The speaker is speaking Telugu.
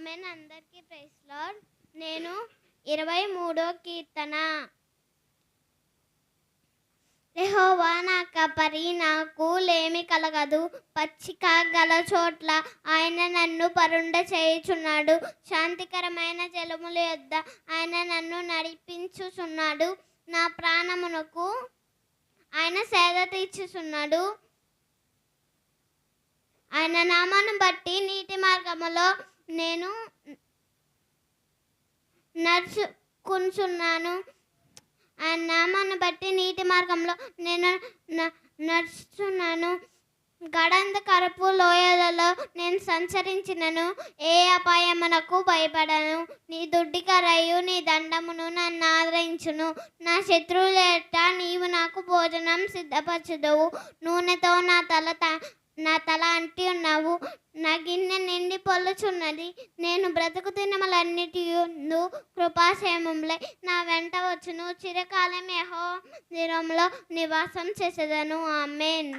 ఆమెన్ అందరికీ ప్రైస్ లార్డ్ నేను ఇరవై మూడో కీర్తన. రెహోవా నా కపరి నాకు లేమి కలగదు. పచ్చిక గల చోట్ల ఆయన నన్ను పరుండ చేయుచున్నాడు. శాంతికరమైన జలముల యొద్ద ఆయన నన్ను నడిపించుచున్నాడు. నా ప్రాణమునకు ఆయన సేద తీర్చుచున్నాడు. ఆయన నామాను బట్టి నీటి మార్గములో నేను నడుచుకుంటున్నాను ఆయన నామాన్ని బట్టి నీటి మార్గంలో నేను న- నడుచున్నాను గడంధకరపు లోయలలో నేను సంచరించినను. ఏ అపాయమునకు భయపడను. నీ దుడ్డికరయు నీ దండమును నన్ను ఆదరించును నా శత్రువులేట నీవు నాకు భోజనం సిద్ధపరచుదవు. నూనెతో నా తల త- నా తల అంటి ఉన్నావు. నా గిన్నె నిండి పొల్లుచున్నది. నేను బ్రతుకు దినములన్నిటి కృపాక్షేమములై నా వెంట వచ్చును. చిరకాలం యహో దినంలో నివాసం చేసేదను. ఆమెన్.